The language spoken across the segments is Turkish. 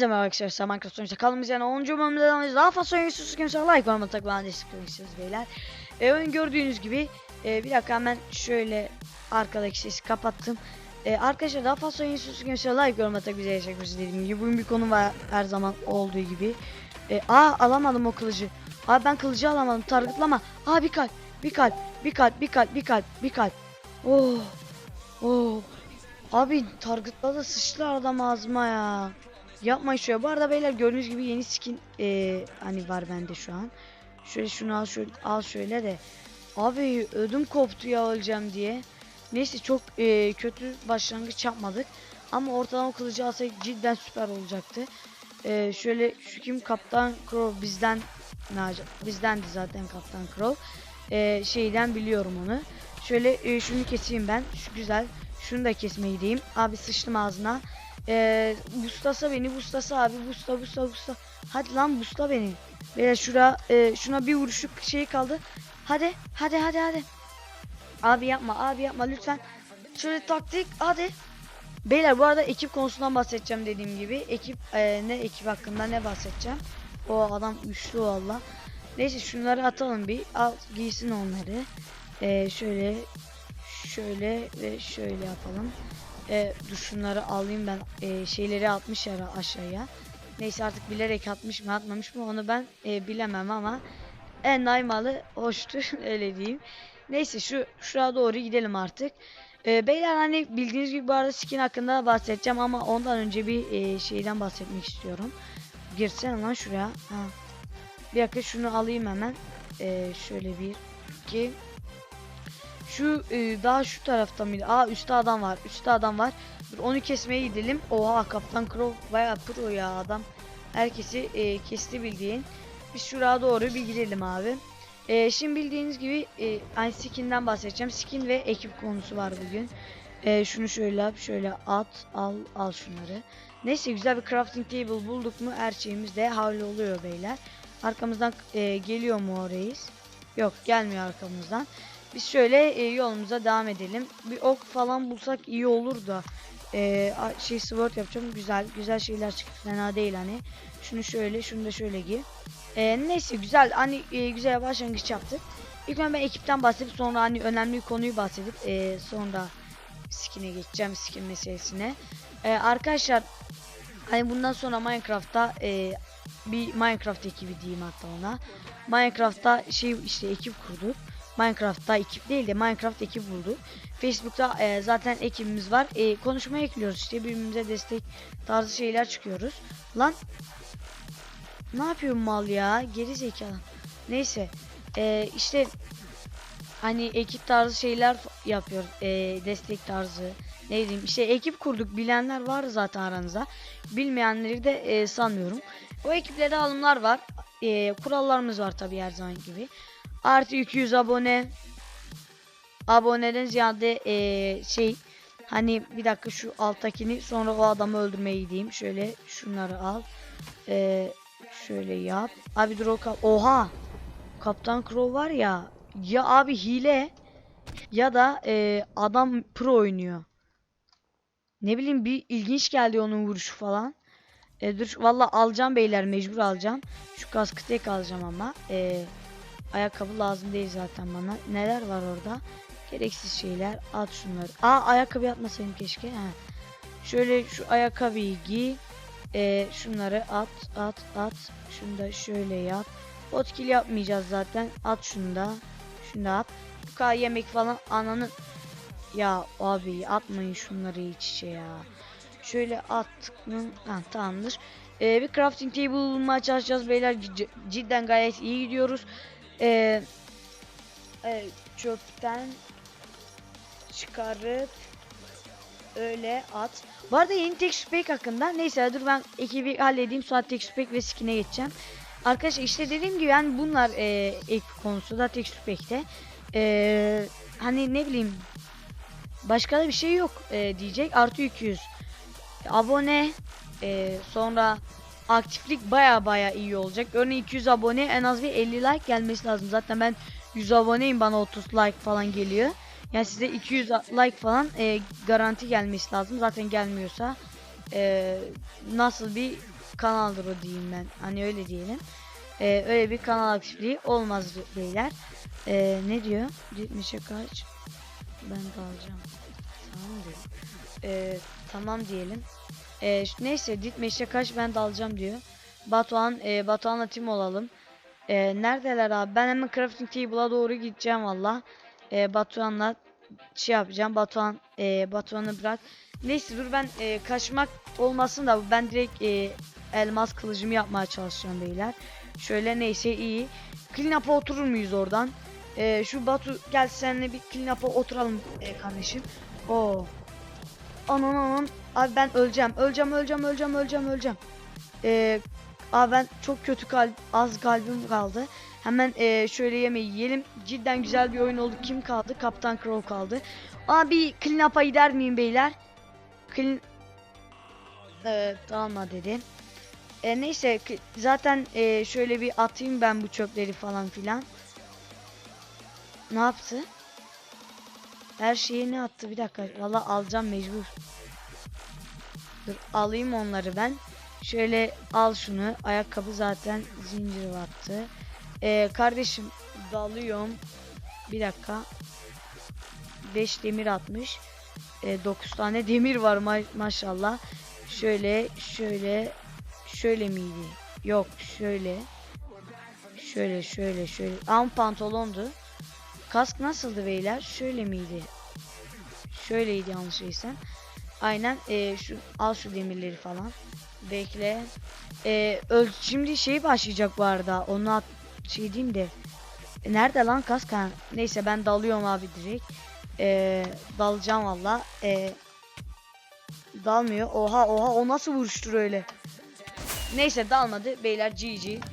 Hepinize merhaba arkadaşlar. Minecraft sonuçta kaldığımız yani 10. bölümde devam. Daha fazla oyun sus kimse like olma takılan desteklemek istiyoruz beyler. E, oyun gördüğünüz gibi e, bir dakika hemen şöyle arkadaki sesi kapattım. E, arkadaşlar daha fazla oyun sus kimse like olma takılan bize yaşamışız dediğim gibi. Bugün bir konu var her zaman olduğu gibi. E, aa alamadım o kılıcı. Abi ben kılıcı alamadım. Targıtlama. Aa bir kalp. Bir kalp. Bir kalp. Bir kalp. Bir kalp. Bir kalp. Oh. Oh. Abi targetla sıçtı adam ağzıma ya. Yapmayın şöyle. Bu arada beyler gördüğünüz gibi yeni skin eee, hani var bende şu an. Şöyle şunu al şöyle al şöyle de. Abi ödüm koptu ya öleceğim diye. Neyse çok eee, kötü başlangıç yapmadık. Ama ortalama kılıcı alsaydık cidden süper olacaktı. Eee, şöyle şu kim Kaptan Crow bizden Naci- bizdendi zaten Kaptan Crow. Eee, şeyden biliyorum onu. Şöyle eee, şunu keseyim ben. Şu güzel. Şunu da kesmeyi diyeyim. Abi sıçtım ağzına. Ee, bustasa beni bustasa abi busta busta busta. Hadi lan busta beni. Veya şura e, şuna bir vuruşluk şey kaldı. Hadi hadi hadi hadi. Abi yapma abi yapma lütfen. Şöyle taktik hadi. Beyler bu arada ekip konusundan bahsedeceğim dediğim gibi. Ekip e, ne ekip hakkında ne bahsedeceğim. O adam güçlü valla. Neyse şunları atalım bir. Al giysin onları. E, şöyle şöyle ve şöyle yapalım. E, dur alayım ben. E, şeyleri atmış ya aşağıya. Neyse artık bilerek atmış mı atmamış mı onu ben e, bilemem ama en naymalı hoştur öyle diyeyim. Neyse şu şuraya doğru gidelim artık. E, beyler hani bildiğiniz gibi bu arada skin hakkında bahsedeceğim ama ondan önce bir e, şeyden bahsetmek istiyorum. Girsene lan şuraya. Ha. Bir dakika şunu alayım hemen. E, şöyle bir iki şu e, daha şu tarafta mıydı? Aa üstte adam var. Üstte adam var. Dur onu kesmeye gidelim. Oha Kaptan Crow bayağı pro ya adam. Herkesi e, kesti bildiğin. Biz şuraya doğru bir gidelim abi. E, şimdi bildiğiniz gibi e, aynı skin'den bahsedeceğim. Skin ve ekip konusu var bugün. E, şunu şöyle yap, şöyle at, al, al şunları. Neyse güzel bir crafting table bulduk mu her şeyimiz de halloluyor beyler. Arkamızdan e, geliyor mu o reis? Yok gelmiyor arkamızdan. Biz şöyle e, yolumuza devam edelim. Bir ok falan bulsak iyi olur da. E, şey sword yapacağım. Güzel güzel şeyler çıktı. Fena değil hani. Şunu şöyle, şunu da şöyle giy. E, neyse güzel hani e, güzel başlangıç yaptık. İlk önce ben ekipten bahsedip sonra hani önemli konuyu bahsedip e, sonra skin'e geçeceğim skin meselesine. E, arkadaşlar hani bundan sonra Minecraft'ta e, bir Minecraft ekibi diyeyim hatta ona. Minecraft'ta şey işte ekip kurduk. Minecraft'ta ekip değil de Minecraft ekip bulduk. Facebook'ta e, zaten ekibimiz var. E, konuşmaya ekliyoruz işte birbirimize destek tarzı şeyler çıkıyoruz. Lan ne yapıyor mal ya? Geri zekalı. Neyse. E, işte hani ekip tarzı şeyler yapıyor. E, destek tarzı. Ne diyeyim işte ekip kurduk. Bilenler var zaten aranızda. Bilmeyenleri de e, sanmıyorum. O ekiplerde alımlar var. E, kurallarımız var tabii her zaman gibi. Artı 200 abone. Aboneden ziyade eee, şey hani bir dakika şu alttakini sonra o adamı öldürmeye gideyim. Şöyle şunları al. Eee, şöyle yap. Abi dur o kap- Oha. Kaptan Crow var ya. Ya abi hile ya da eee, adam pro oynuyor. Ne bileyim bir ilginç geldi onun vuruşu falan. E, dur valla alacağım beyler mecbur alacağım. Şu kaskı tek alacağım ama. Eee Ayakkabı lazım değil zaten bana. Neler var orada? Gereksiz şeyler. At şunları. Aa ayakkabı yapmasaydım keşke. Ha. Şöyle şu ayakkabıyı giy. Ee, şunları at at at. Şunu da şöyle yap. Botkil yapmayacağız zaten. At şunu da. Şunu da at. Bu kadar yemek falan ananı. Ya abi atmayın şunları iç içe ya. Şöyle attık mı? Ha, tamamdır. Ee, bir crafting table bulmaya çalışacağız beyler. C- cidden gayet iyi gidiyoruz. Ee, e, çöpten çıkarıp öyle at. Bu arada yeni texture pack hakkında neyse dur ben ekibi halledeyim sonra texture pack ve skin'e geçeceğim. Arkadaşlar işte dediğim gibi yani bunlar e, ek konusu da texture pack'te. E, hani ne bileyim başka da bir şey yok e, diyecek. Artı 200 abone e, sonra aktiflik baya baya iyi olacak. Örneğin 200 abone en az bir 50 like gelmesi lazım. Zaten ben 100 aboneyim bana 30 like falan geliyor. Yani size 200 like falan e, garanti gelmesi lazım. Zaten gelmiyorsa e, nasıl bir kanaldır o diyeyim ben. Hani öyle diyelim. Ee, öyle bir kanal aktifliği olmaz beyler. Ee, ne diyor? 70'e kaç? Ben de alacağım. Tamam dedim. Ee, tamam diyelim. Ş- neyse Ditmeş'e kaç ben de alacağım diyor. Batuhan, e, Batuhan'la team olalım. Ee, neredeler abi? Ben hemen crafting table'a doğru gideceğim valla. Ee, Batuhan'la şey yapacağım. Batuhan, e, Batuhan'ı bırak. Neyse dur ben e, kaçmak olmasın da ben direkt e, elmas kılıcımı yapmaya çalışacağım beyler. Şöyle neyse iyi. Clean oturur muyuz oradan? Ee, şu Batu gel seninle bir clean oturalım e, kardeşim. Oo. Anan anan. Abi ben öleceğim. Öleceğim, öleceğim, öleceğim, öleceğim, öleceğim. Ee, abi ben çok kötü kalp, az kalbim kaldı. Hemen e, şöyle yemeği yiyelim. Cidden güzel bir oyun oldu. Kim kaldı? Kaptan Crow kaldı. Abi clean up'a gider miyim beyler? Clean... Evet, tamam dedi. E, neyse ki- zaten e, şöyle bir atayım ben bu çöpleri falan filan. Ne yaptı? Her şeyi ne attı? Bir dakika. Valla alacağım mecbur. Dur alayım onları ben. Şöyle al şunu. Ayakkabı zaten zincir attı. E, kardeşim dalıyorum. Bir dakika. 5 demir atmış. 9 tane demir var ma- maşallah. Şöyle şöyle şöyle miydi? Yok şöyle. Şöyle şöyle şöyle. Am pantolondu. Kask nasıldı beyler? Şöyle miydi? Şöyleydi yanlış değilsem. Aynen e, şu al şu demirleri falan. Bekle. E, öl şimdi şey başlayacak bu arada. Onu at şey diyeyim de. E, nerede lan kask? Ha, neyse ben dalıyorum abi direkt. E, dalacağım valla. E, dalmıyor. Oha oha o nasıl vuruştur öyle? Neyse dalmadı. Beyler GG.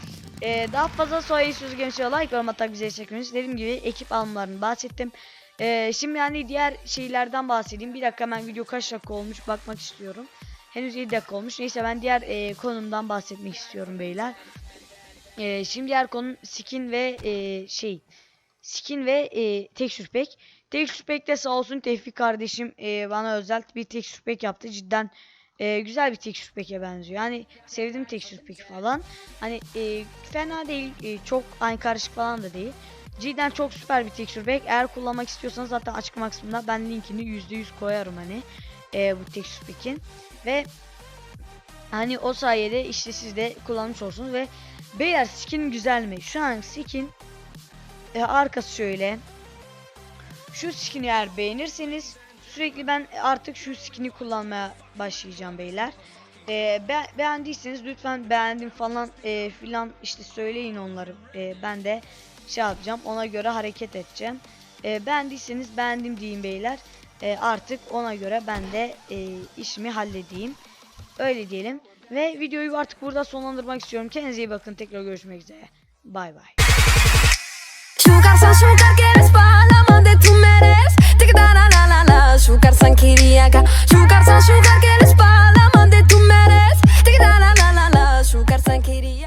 Ee, daha fazla soy sözü gençler like yorum atak bize çekmeniz. Dediğim gibi ekip alımlarını bahsettim. Ee, şimdi yani diğer şeylerden bahsedeyim. Bir dakika hemen video kaç dakika olmuş bakmak istiyorum. Henüz 7 dakika olmuş. Neyse ben diğer e, konumdan bahsetmek istiyorum beyler. Ee, şimdi diğer konum skin ve e, şey skin ve e, texture pack. Texture pack de sağ olsun Tevfik kardeşim e, bana özel bir texture pack yaptı. Cidden e, güzel bir texture pack'e benziyor. Yani sevdim texture pack falan. Hani e, fena değil. e, çok aynı karışık falan da değil. Cidden çok süper bir texture pack. Eğer kullanmak istiyorsanız zaten açıklama kısmında ben linkini %100 koyarım hani e, bu texture pack'in. Ve hani o sayede işte siz de kullanmış olsunuz ve beyler skin güzel mi? Şu an skin e, arkası şöyle. Şu skin'i eğer beğenirseniz sürekli ben artık şu skin'i kullanmaya başlayacağım beyler. Ee, be- beğendiyseniz lütfen beğendim falan e, filan işte söyleyin onları. E, ben de şey yapacağım ona göre hareket edeceğim. E, beğendiyseniz beğendim diyeyim beyler. E, artık ona göre ben de e, işimi halledeyim. Öyle diyelim. Ve videoyu artık burada sonlandırmak istiyorum. Kendinize iyi bakın. Tekrar görüşmek üzere. Bay bay. Yukarsan kiriaka Yukarsan yukar que la espalda Mande tu merez Tek da la la la la.